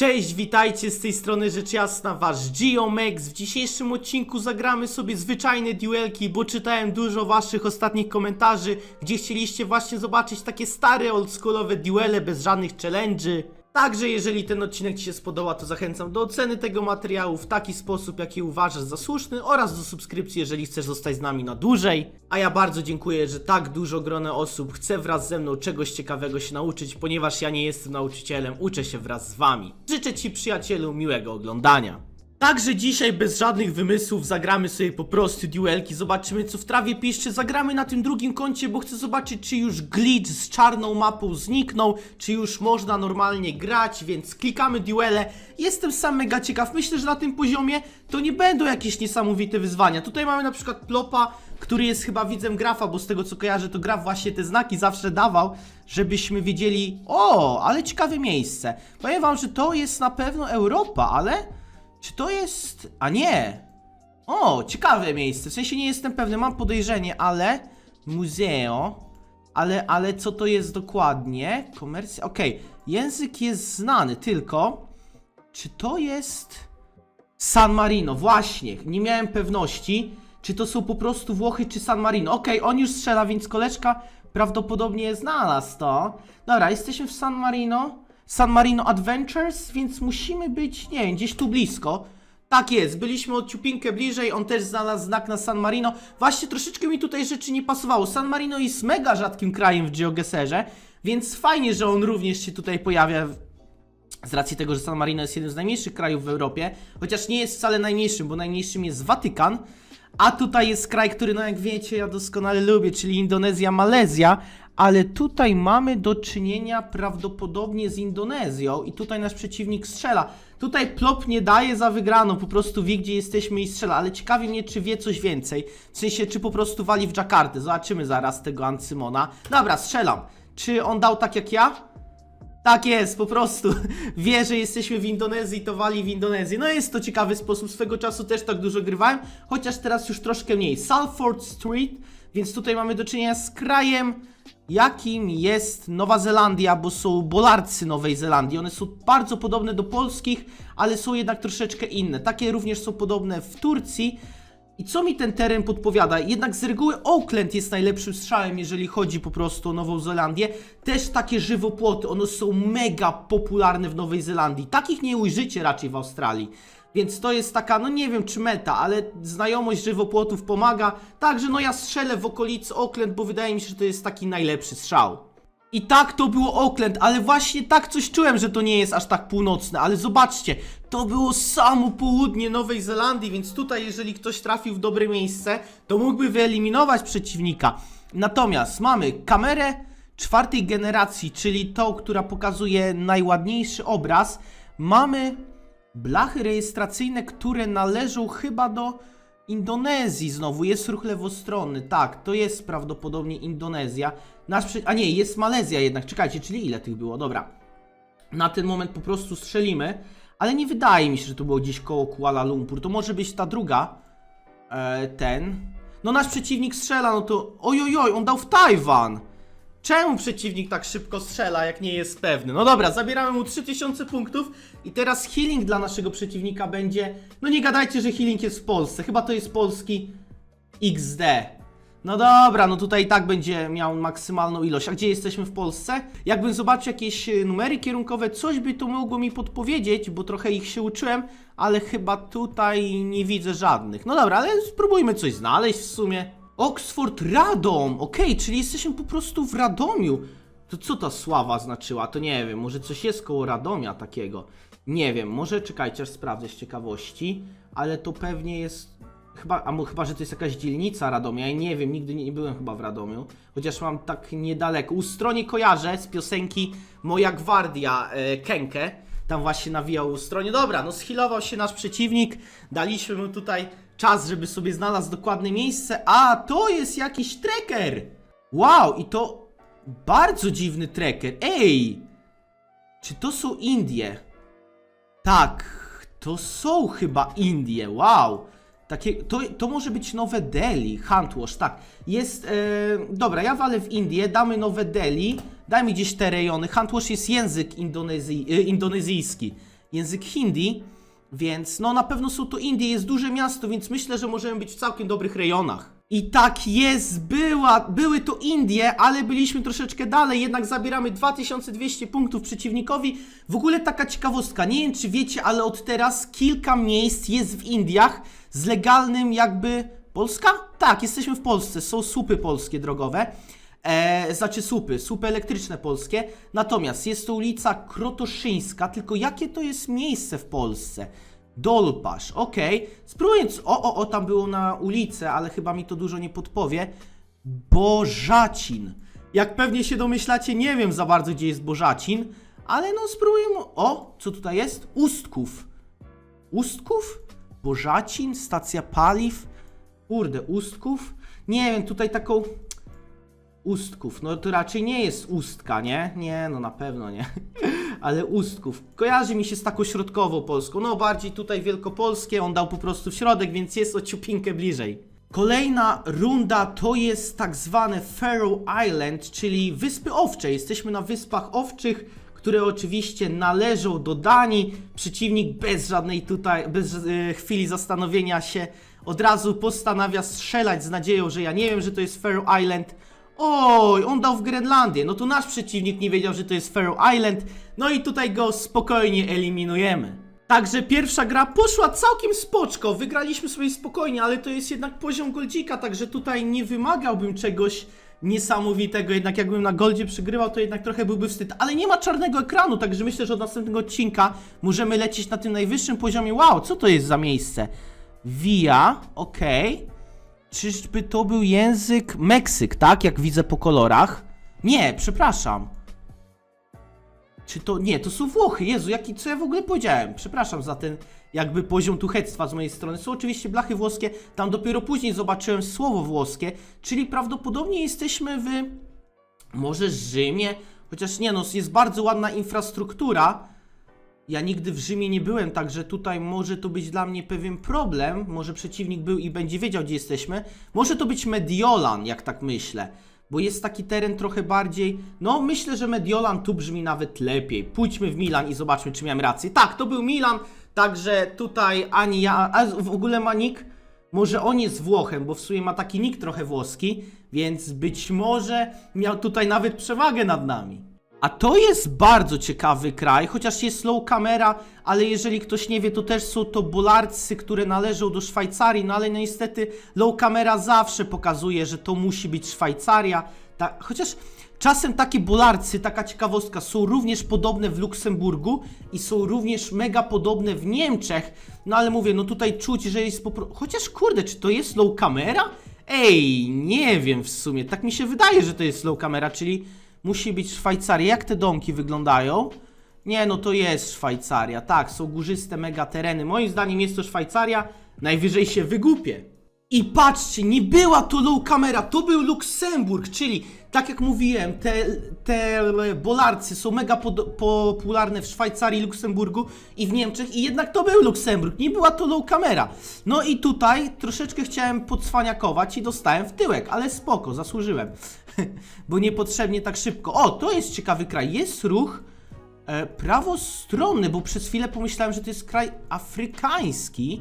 Cześć, witajcie z tej strony rzecz jasna, wasz Geomex. W dzisiejszym odcinku zagramy sobie zwyczajne duelki, bo czytałem dużo waszych ostatnich komentarzy, gdzie chcieliście właśnie zobaczyć takie stare, oldschoolowe duele bez żadnych challenge'y. Także jeżeli ten odcinek Ci się spodoba, to zachęcam do oceny tego materiału w taki sposób, jaki uważasz za słuszny oraz do subskrypcji, jeżeli chcesz zostać z nami na dłużej. A ja bardzo dziękuję, że tak dużo grono osób chce wraz ze mną czegoś ciekawego się nauczyć, ponieważ ja nie jestem nauczycielem, uczę się wraz z Wami. Życzę Ci przyjacielu miłego oglądania. Także dzisiaj bez żadnych wymysłów zagramy sobie po prostu duelki, zobaczymy co w trawie piszczy, zagramy na tym drugim koncie, bo chcę zobaczyć czy już glitch z czarną mapą zniknął, czy już można normalnie grać, więc klikamy duele. Jestem sam mega ciekaw, myślę, że na tym poziomie to nie będą jakieś niesamowite wyzwania. Tutaj mamy na przykład Plopa, który jest chyba widzem grafa, bo z tego co kojarzę to graf właśnie te znaki zawsze dawał, żebyśmy wiedzieli, o, ale ciekawe miejsce. Powiem wam, że to jest na pewno Europa, ale... Czy to jest... A nie! O, ciekawe miejsce. W sensie nie jestem pewny, mam podejrzenie, ale... Muzeo. Ale, ale co to jest dokładnie? Komercja... Okej, język jest znany, tylko... Czy to jest... San Marino, właśnie. Nie miałem pewności, czy to są po prostu Włochy, czy San Marino. Okej, on już strzela, więc koleżka prawdopodobnie znalazł to. Dobra, jesteśmy w San Marino. San Marino Adventures, więc musimy być, nie wiem, gdzieś tu blisko. Tak jest, byliśmy od ciupinkę bliżej, on też znalazł znak na San Marino. Właśnie troszeczkę mi tutaj rzeczy nie pasowało. San Marino jest mega rzadkim krajem w GeoGeserze, więc fajnie, że on również się tutaj pojawia z racji tego, że San Marino jest jednym z najmniejszych krajów w Europie, chociaż nie jest wcale najmniejszym, bo najmniejszym jest Watykan, a tutaj jest kraj, który, no jak wiecie, ja doskonale lubię, czyli Indonezja, Malezja, ale tutaj mamy do czynienia prawdopodobnie z Indonezją i tutaj nasz przeciwnik strzela. Tutaj plop nie daje za wygraną, po prostu wie, gdzie jesteśmy i strzela, ale ciekawi mnie, czy wie coś więcej, w sensie, czy po prostu wali w Jakartę. Zobaczymy zaraz tego Ancymona. Dobra, strzelam. Czy on dał tak jak ja? Tak jest, po prostu wie, że jesteśmy w Indonezji, to wali w Indonezji. No jest to ciekawy sposób, swego czasu też tak dużo grywałem, chociaż teraz już troszkę mniej. Salford Street, więc tutaj mamy do czynienia z krajem, jakim jest Nowa Zelandia, bo są bolarcy Nowej Zelandii. One są bardzo podobne do polskich, ale są jednak troszeczkę inne. Takie również są podobne w Turcji. I co mi ten teren podpowiada? Jednak z reguły Auckland jest najlepszym strzałem, jeżeli chodzi po prostu o Nową Zelandię. Też takie żywopłoty, one są mega popularne w Nowej Zelandii. Takich nie ujrzycie raczej w Australii. Więc to jest taka, no nie wiem czy meta, ale znajomość żywopłotów pomaga. Także no ja strzelę w okolicy Auckland, bo wydaje mi się, że to jest taki najlepszy strzał. I tak to było Auckland, ale właśnie tak coś czułem, że to nie jest aż tak północne, ale zobaczcie, to było samo południe Nowej Zelandii, więc tutaj jeżeli ktoś trafił w dobre miejsce, to mógłby wyeliminować przeciwnika. Natomiast mamy kamerę czwartej generacji, czyli tą, która pokazuje najładniejszy obraz. Mamy blachy rejestracyjne, które należą chyba do Indonezji znowu, jest ruch lewostronny, tak, to jest prawdopodobnie Indonezja. Nasz przy... A nie, jest Malezja jednak, czekajcie, czyli ile tych było, dobra. Na ten moment po prostu strzelimy, ale nie wydaje mi się, że to było gdzieś koło Kuala Lumpur, to może być ta druga, e, ten. No nasz przeciwnik strzela, no to, ojojoj, on dał w Tajwan. Czemu przeciwnik tak szybko strzela, jak nie jest pewny? No dobra, zabieramy mu 3000 punktów i teraz healing dla naszego przeciwnika będzie... No nie gadajcie, że healing jest w Polsce, chyba to jest polski XD. No dobra, no tutaj i tak będzie miał maksymalną ilość. A gdzie jesteśmy w Polsce? Jakbym zobaczył jakieś e, numery kierunkowe, coś by to mogło mi podpowiedzieć, bo trochę ich się uczyłem, ale chyba tutaj nie widzę żadnych. No dobra, ale spróbujmy coś znaleźć w sumie. Oxford Radom! Okej, czyli jesteśmy po prostu w Radomiu. To co ta sława znaczyła? To nie wiem, może coś jest koło Radomia takiego. Nie wiem, może czekajcie, aż sprawdzę z ciekawości, ale to pewnie jest Chyba, a mo- chyba, że to jest jakaś dzielnica Radomia, ja nie wiem, nigdy nie, nie byłem chyba w Radomiu, chociaż mam tak niedaleko. U stronie kojarzę z piosenki Moja Gwardia e, tam właśnie nawijał u stronie. Dobra, no schilował się nasz przeciwnik, daliśmy mu tutaj czas, żeby sobie znalazł dokładne miejsce, a to jest jakiś trekker! Wow, i to bardzo dziwny trekker. Ej! Czy to są Indie? Tak, to są chyba Indie, wow. Takie, to, to może być nowe Delhi, Handwash, tak. Jest, e, dobra, ja walę w Indię, damy nowe Delhi, daj mi gdzieś te rejony. Handwash jest język indonezji, e, indonezyjski. język hindi, więc no na pewno są to Indie, jest duże miasto, więc myślę, że możemy być w całkiem dobrych rejonach. I tak jest, była, były to Indie, ale byliśmy troszeczkę dalej, jednak zabieramy 2200 punktów przeciwnikowi. W ogóle taka ciekawostka, nie wiem czy wiecie, ale od teraz kilka miejsc jest w Indiach z legalnym jakby... Polska? Tak, jesteśmy w Polsce, są słupy polskie drogowe. E, znaczy słupy, słupy elektryczne polskie. Natomiast jest to ulica Krotoszyńska, tylko jakie to jest miejsce w Polsce? Dolpasz, okej. Spróbując, o, o, o, tam było na ulicy, ale chyba mi to dużo nie podpowie. Bożacin. Jak pewnie się domyślacie, nie wiem za bardzo, gdzie jest Bożacin, ale no spróbujemy. O, co tutaj jest? Ustków. Ustków? Bożacin? Stacja paliw? Kurde, Ustków? Nie wiem, tutaj taką... Ustków, no to raczej nie jest Ustka, nie? Nie, no na pewno nie. Ale Ustków. Kojarzy mi się z taką środkową Polską. No bardziej tutaj wielkopolskie, on dał po prostu w środek, więc jest o ciupinkę bliżej. Kolejna runda to jest tak zwane Faroe Island, czyli Wyspy Owcze. Jesteśmy na Wyspach Owczych, które oczywiście należą do Danii. Przeciwnik bez żadnej tutaj, bez e, chwili zastanowienia się od razu postanawia strzelać z nadzieją, że ja nie wiem, że to jest Faroe Island. Oj, on dał w Grenlandię. No to nasz przeciwnik nie wiedział, że to jest Faroe Island. No i tutaj go spokojnie eliminujemy. Także pierwsza gra poszła całkiem spoczko. Wygraliśmy sobie spokojnie, ale to jest jednak poziom Goldzika, także tutaj nie wymagałbym czegoś niesamowitego. Jednak jakbym na Goldzie przygrywał, to jednak trochę byłby wstyd. Ale nie ma czarnego ekranu, także myślę, że od następnego odcinka możemy lecieć na tym najwyższym poziomie. Wow, co to jest za miejsce? Via, okej. Czyżby to był język Meksyk, tak? Jak widzę po kolorach. Nie, przepraszam. Czy to. Nie, to są Włochy. Jezu, jaki, co ja w ogóle powiedziałem? Przepraszam za ten jakby poziom tuchectwa z mojej strony. Są oczywiście blachy włoskie. Tam dopiero później zobaczyłem słowo włoskie, czyli prawdopodobnie jesteśmy w. Może Rzymie? Chociaż nie, no, jest bardzo ładna infrastruktura. Ja nigdy w Rzymie nie byłem, także tutaj może to być dla mnie pewien problem. Może przeciwnik był i będzie wiedział, gdzie jesteśmy. Może to być Mediolan, jak tak myślę. Bo jest taki teren trochę bardziej. No, myślę, że Mediolan tu brzmi nawet lepiej. Pójdźmy w Milan i zobaczmy, czy miałem rację. Tak, to był Milan, także tutaj ani ja. A w ogóle ma nick. Może on jest Włochem, bo w sumie ma taki nick trochę włoski, więc być może miał tutaj nawet przewagę nad nami. A to jest bardzo ciekawy kraj, chociaż jest low kamera, ale jeżeli ktoś nie wie, to też są to bolarcy, które należą do Szwajcarii, no ale no niestety low kamera zawsze pokazuje, że to musi być Szwajcaria. Ta, chociaż czasem takie bolarcy, taka ciekawostka, są również podobne w Luksemburgu i są również mega podobne w Niemczech, no ale mówię, no tutaj czuć, że jest po prostu... Chociaż kurde, czy to jest low kamera? Ej, nie wiem w sumie, tak mi się wydaje, że to jest low kamera, czyli musi być Szwajcaria. Jak te domki wyglądają? Nie, no to jest Szwajcaria. Tak, są górzyste mega tereny. Moim zdaniem jest to Szwajcaria. Najwyżej się wygupię. I patrzcie, nie była to low kamera, to był Luksemburg, czyli tak jak mówiłem, te, te bolarcy są mega pod, popularne w Szwajcarii, Luksemburgu i w Niemczech i jednak to był Luksemburg, nie była to low kamera. No i tutaj troszeczkę chciałem podswaniakować i dostałem w tyłek, ale spoko, zasłużyłem, bo niepotrzebnie tak szybko. O, to jest ciekawy kraj, jest ruch e, prawostronny, bo przez chwilę pomyślałem, że to jest kraj afrykański.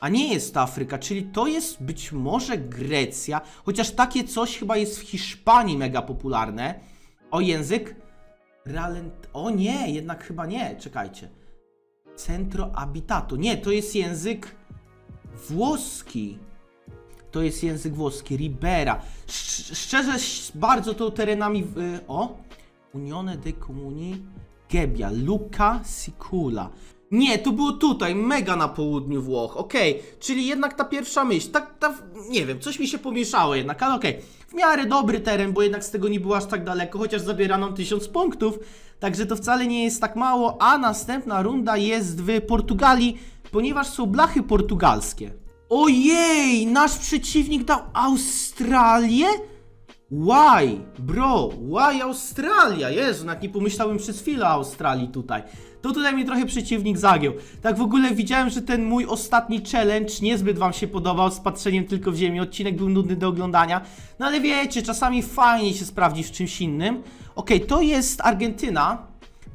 A nie jest to Afryka, czyli to jest być może Grecja, chociaż takie coś chyba jest w Hiszpanii mega popularne. O język? Ralent... O nie, jednak chyba nie, czekajcie. Centro Abitato. Nie, to jest język włoski. To jest język włoski, Ribera. Szcz szczerze, bardzo to terenami. Y, o! Unione dei Comuni Gebbia, Luca Sicula. Nie, to było tutaj, mega na południu Włoch, okej, czyli jednak ta pierwsza myśl, tak, ta, nie wiem, coś mi się pomieszało jednak, ale okej, w miarę dobry teren, bo jednak z tego nie było aż tak daleko, chociaż zabiera nam 1000 punktów, także to wcale nie jest tak mało, a następna runda jest w Portugalii, ponieważ są blachy portugalskie. Ojej, nasz przeciwnik dał Australię? Why? Bro, why Australia? Jezu, nawet nie pomyślałem przez chwilę o Australii tutaj. To tutaj mnie trochę przeciwnik zagiął. Tak w ogóle widziałem, że ten mój ostatni challenge niezbyt wam się podobał z patrzeniem tylko w ziemi. Odcinek był nudny do oglądania. No ale wiecie, czasami fajnie się sprawdzić w czymś innym. Okej, to jest Argentyna.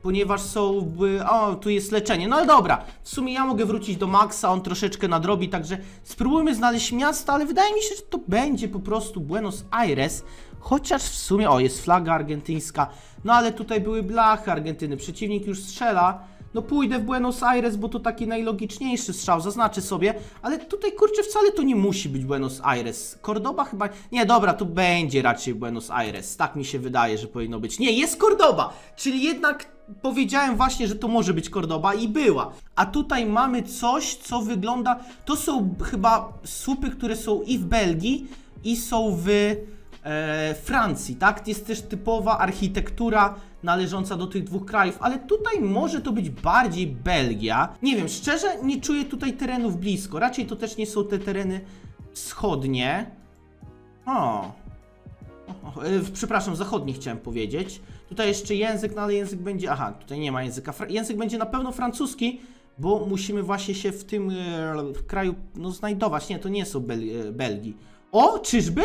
Ponieważ są, by, o, tu jest leczenie. No ale dobra, w sumie ja mogę wrócić do Maxa, on troszeczkę nadrobi, także spróbujmy znaleźć miasto, ale wydaje mi się, że to będzie po prostu Buenos Aires, chociaż w sumie, o, jest flaga argentyńska, no ale tutaj były blachy Argentyny, przeciwnik już strzela, no pójdę w Buenos Aires, bo to taki najlogiczniejszy strzał, zaznaczę sobie, ale tutaj kurczę wcale to nie musi być Buenos Aires. Cordoba chyba, nie dobra, to będzie raczej Buenos Aires, tak mi się wydaje, że powinno być. Nie, jest Cordoba, czyli jednak powiedziałem właśnie, że to może być Cordoba i była. A tutaj mamy coś, co wygląda, to są chyba słupy, które są i w Belgii, i są w e, Francji, tak? Jest też typowa architektura należąca do tych dwóch krajów, ale tutaj może to być bardziej Belgia. Nie wiem, szczerze nie czuję tutaj terenów blisko. Raczej to też nie są te tereny wschodnie. O. o e, przepraszam, zachodnie chciałem powiedzieć. Tutaj jeszcze język, no ale język będzie. Aha, tutaj nie ma języka. Fra język będzie na pewno francuski, bo musimy właśnie się w tym e, kraju no, znajdować. Nie, to nie są Bel e, Belgii. O, czyżby?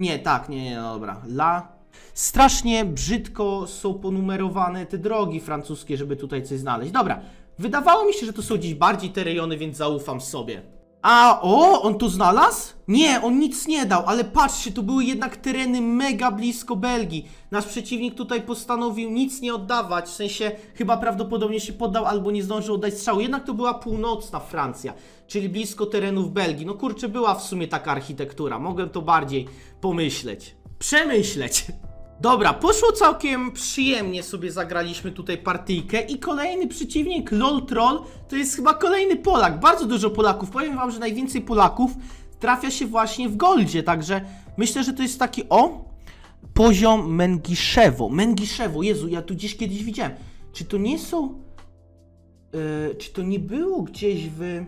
Nie, tak, nie, nie, dobra. La. Strasznie brzydko są ponumerowane te drogi francuskie, żeby tutaj coś znaleźć. Dobra, wydawało mi się, że to są gdzieś bardziej te rejony, więc zaufam sobie. A, o, on to znalazł? Nie, on nic nie dał, ale patrzcie, to były jednak tereny mega blisko Belgii. Nasz przeciwnik tutaj postanowił nic nie oddawać, w sensie chyba prawdopodobnie się poddał albo nie zdążył oddać strzału. Jednak to była północna Francja, czyli blisko terenów Belgii. No kurczę, była w sumie taka architektura, mogłem to bardziej pomyśleć. Przemyśleć. Dobra, poszło całkiem przyjemnie sobie zagraliśmy tutaj partyjkę i kolejny przeciwnik, LOL Troll, to jest chyba kolejny Polak, bardzo dużo Polaków, powiem wam, że najwięcej Polaków trafia się właśnie w Goldzie, także myślę, że to jest taki, o, poziom Mengiszewo, Mengiszewo, Jezu, ja tu gdzieś kiedyś widziałem, czy to nie są, e, czy to nie było gdzieś w,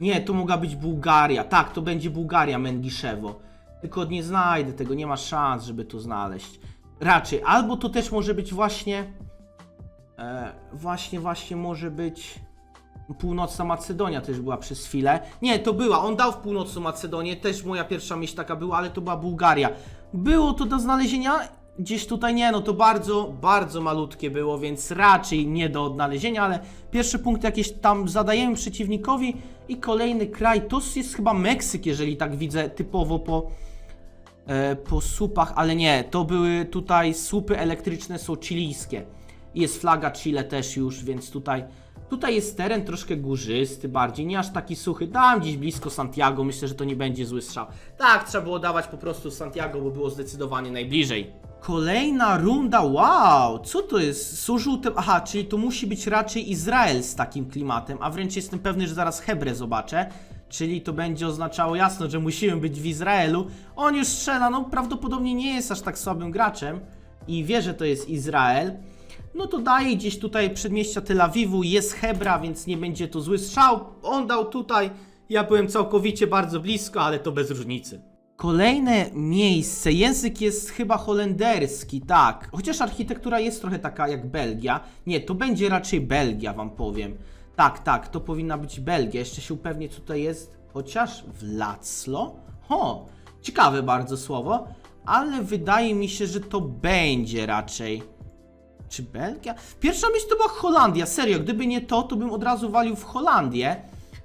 nie, to mogła być Bułgaria, tak, to będzie Bułgaria, Mengiszewo. Tylko nie znajdę tego, nie ma szans, żeby to znaleźć. Raczej, albo to też może być właśnie. E, właśnie, właśnie może być. Północna Macedonia też była przez chwilę. Nie, to była. On dał w północną Macedonię. Też moja pierwsza myśl taka była, ale to była Bułgaria. Było to do znalezienia. Gdzieś tutaj nie, no to bardzo, bardzo malutkie było, więc raczej nie do odnalezienia, ale pierwszy punkt jakieś tam zadajemy przeciwnikowi i kolejny kraj, to jest chyba Meksyk, jeżeli tak widzę typowo po, po słupach, ale nie, to były tutaj słupy elektryczne są chilijskie. Jest flaga Chile też już, więc tutaj tutaj jest teren troszkę górzysty bardziej, nie aż taki suchy. Dam gdzieś blisko Santiago, myślę, że to nie będzie zły strzał. Tak, trzeba było dawać po prostu Santiago, bo było zdecydowanie najbliżej. Kolejna runda, wow, co to jest? Są żółte, aha, czyli to musi być raczej Izrael z takim klimatem, a wręcz jestem pewny, że zaraz Hebrę zobaczę. Czyli to będzie oznaczało jasno, że musimy być w Izraelu. On już strzela, no prawdopodobnie nie jest aż tak słabym graczem i wie, że to jest Izrael. No to daje gdzieś tutaj przedmieścia Tel Awiwu, jest Hebra, więc nie będzie to zły strzał. On dał tutaj, ja byłem całkowicie bardzo blisko, ale to bez różnicy. Kolejne miejsce, język jest chyba holenderski, tak. Chociaż architektura jest trochę taka jak Belgia. Nie, to będzie raczej Belgia, wam powiem. Tak, tak, to powinna być Belgia. Jeszcze się upewnię, co tutaj jest. Chociaż Wlaclo? Ho, ciekawe bardzo słowo, ale wydaje mi się, że to będzie raczej. Czy Belgia? Pierwsza myśl to była Holandia, serio. Gdyby nie to, to bym od razu walił w Holandię.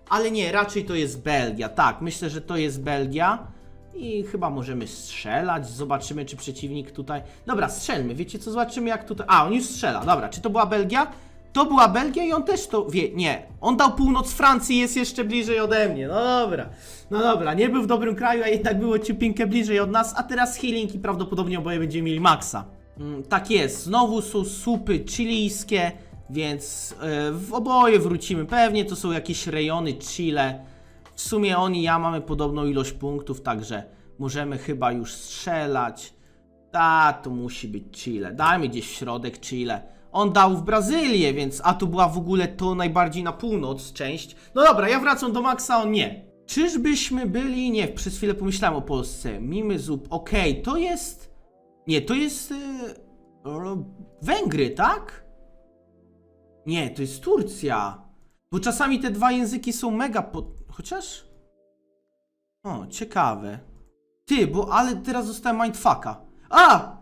Ale nie, raczej to jest Belgia. Tak, myślę, że to jest Belgia. I chyba możemy strzelać. Zobaczymy, czy przeciwnik tutaj. Dobra, strzelmy. Wiecie co? Zobaczymy, jak tutaj. A, on już strzela. Dobra, czy to była Belgia? To była Belgia i on też to wie. Nie, on dał północ Francji, jest jeszcze bliżej ode mnie. No dobra, no dobra, nie był w dobrym kraju, a jednak było ciupinkę bliżej od nas. A teraz healing i prawdopodobnie oboje będziemy mieli maksa. Mm, tak jest, znowu są supy chilijskie, więc e, w oboje wrócimy. Pewnie to są jakieś rejony Chile. W sumie oni i ja mamy podobną ilość punktów, także możemy chyba już strzelać. Ta, to musi być Chile. Dajmy gdzieś w środek Chile. On dał w Brazylię, więc a tu była w ogóle to najbardziej na północ część. No dobra, ja wracam do Maxa, on nie. Czyżbyśmy byli... Nie, przez chwilę pomyślałem o Polsce. Mimy zup. Okej, to jest... Nie, to jest... Yy... Węgry, tak? Nie, to jest Turcja. Bo czasami te dwa języki są mega. Chociaż... O, ciekawe. Ty, bo ale teraz dostałem mindfucka. A!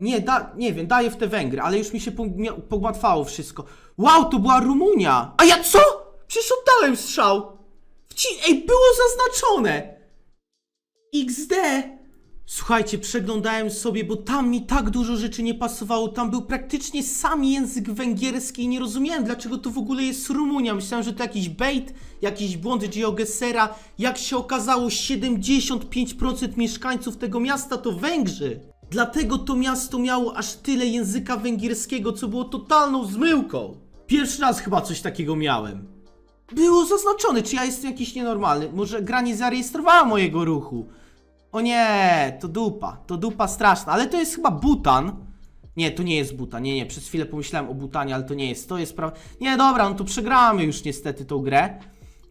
Nie, da, nie wiem, daję w te Węgry, ale już mi się pogmia- pogmatwało wszystko. Wow, to była Rumunia! A ja co? Przecież oddałem strzał! Wci- Ej, było zaznaczone! XD! Słuchajcie, przeglądałem sobie, bo tam mi tak dużo rzeczy nie pasowało. Tam był praktycznie sam język węgierski i nie rozumiałem, dlaczego to w ogóle jest Rumunia. Myślałem, że to jakiś bait, jakiś błąd GeoGesera. Jak się okazało, 75% mieszkańców tego miasta to Węgrzy. Dlatego to miasto miało aż tyle języka węgierskiego, co było totalną zmyłką. Pierwszy raz chyba coś takiego miałem. Było zaznaczone, czy ja jestem jakiś nienormalny. Może gra nie zarejestrowała mojego ruchu. O nie, to dupa, to dupa straszna, ale to jest chyba Butan. Nie, to nie jest Butan, nie, nie, przez chwilę pomyślałem o Butanie, ale to nie jest, to jest prawa... Nie, dobra, no to przegramy już niestety tą grę,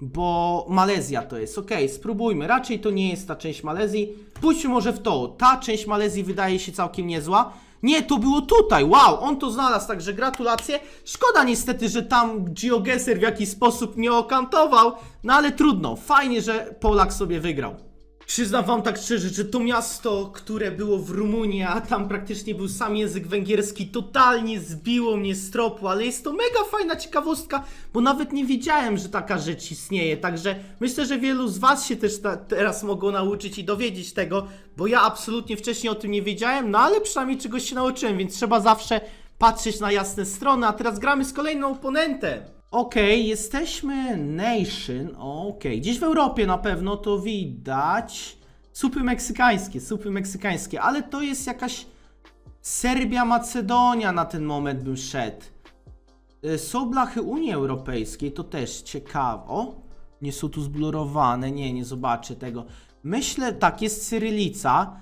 bo Malezja to jest, okej, spróbujmy, raczej to nie jest ta część Malezji. Pójdźmy może w to, ta część Malezji wydaje się całkiem niezła. Nie, to było tutaj, wow, on to znalazł, także gratulacje. Szkoda niestety, że tam GeoGuessr w jakiś sposób nie okantował, no ale trudno, fajnie, że Polak sobie wygrał. Przyznam wam tak szczerze, że to miasto, które było w Rumunii, a tam praktycznie był sam język węgierski, totalnie zbiło mnie z tropu, ale jest to mega fajna ciekawostka, bo nawet nie wiedziałem, że taka rzecz istnieje, także myślę, że wielu z was się też teraz mogą nauczyć i dowiedzieć tego, bo ja absolutnie wcześniej o tym nie wiedziałem, no ale przynajmniej czegoś się nauczyłem, więc trzeba zawsze patrzeć na jasne strony, a teraz gramy z kolejnym oponentem. Okej, jesteśmy Nation. Okej, gdzieś w Europie na pewno to widać. Supy meksykańskie, supy meksykańskie, ale to jest jakaś Serbia, Macedonia na ten moment bym szedł. Y, Są blachy Unii Europejskiej, to też ciekawe. O, nie są tu zblurowane, nie, nie zobaczę tego. Myślę, tak, jest Cyrylica.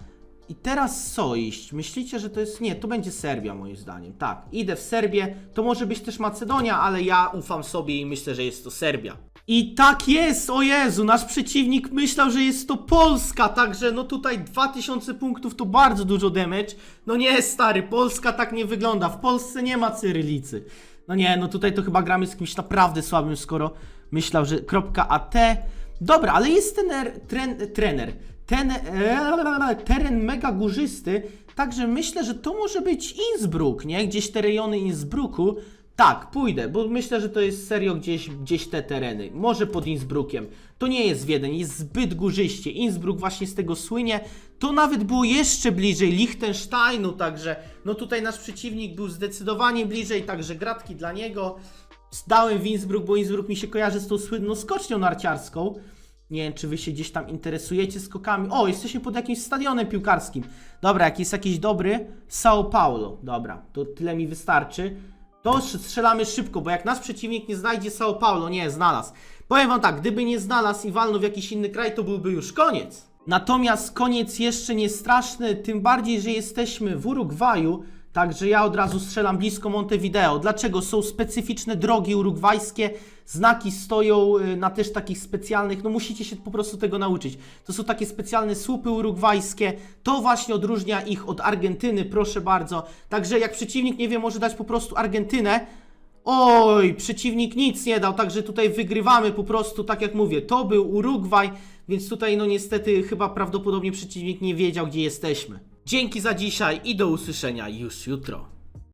I teraz co iść? Myślicie, że to jest... Nie, to będzie Serbia moim zdaniem. Tak, idę w Serbię. To może być też Macedonia, ale ja ufam sobie i myślę, że jest to Serbia. I tak jest, o Jezu, nasz przeciwnik myślał, że jest to Polska, także no tutaj 2000 punktów to bardzo dużo damage. No nie, stary, Polska tak nie wygląda. W Polsce nie ma cyrylicy. No nie, no tutaj to chyba gramy z kimś naprawdę słabym, skoro myślał, że .at. Dobra, ale jest tener, tren, trener. Ten, teren mega górzysty, także myślę, że to może być Innsbruck, nie? Gdzieś te rejony Innsbrucku. Tak, pójdę, bo myślę, że to jest serio gdzieś, gdzieś te tereny. Może pod Innsbruckiem. To nie jest Wiedeń, jest zbyt górzyście. Innsbruck właśnie z tego słynie. To nawet było jeszcze bliżej Liechtensteinu, także no tutaj nasz przeciwnik był zdecydowanie bliżej, także gratki dla niego. Zdałem w Innsbruck, bo Innsbruck mi się kojarzy z tą słynną skocznią narciarską. Nie wiem, czy wy się gdzieś tam interesujecie skokami. O, jesteśmy pod jakimś stadionem piłkarskim. Dobra, jak jest jakiś dobry, São Paulo. Dobra, to tyle mi wystarczy. To strzelamy szybko, bo jak nasz przeciwnik nie znajdzie São Paulo, nie, znalazł. Powiem wam tak, gdyby nie znalazł i walnął w jakiś inny kraj, to byłby już koniec. Natomiast koniec jeszcze nie straszny, tym bardziej, że jesteśmy w Urugwaju, także ja od razu strzelam blisko Montevideo. Dlaczego? Są specyficzne drogi urugwajskie, znaki stoją y, na też takich specjalnych, no musicie się po prostu tego nauczyć. To są takie specjalne słupy urugwajskie, to właśnie odróżnia ich od Argentyny, proszę bardzo. Także jak przeciwnik nie wie, może dać po prostu Argentynę, Oj, przeciwnik nic nie dał, także tutaj wygrywamy po prostu, tak jak mówię, to był Urugwaj, więc tutaj no niestety chyba prawdopodobnie przeciwnik nie wiedział, gdzie jesteśmy. Dzięki za dzisiaj i do usłyszenia już jutro.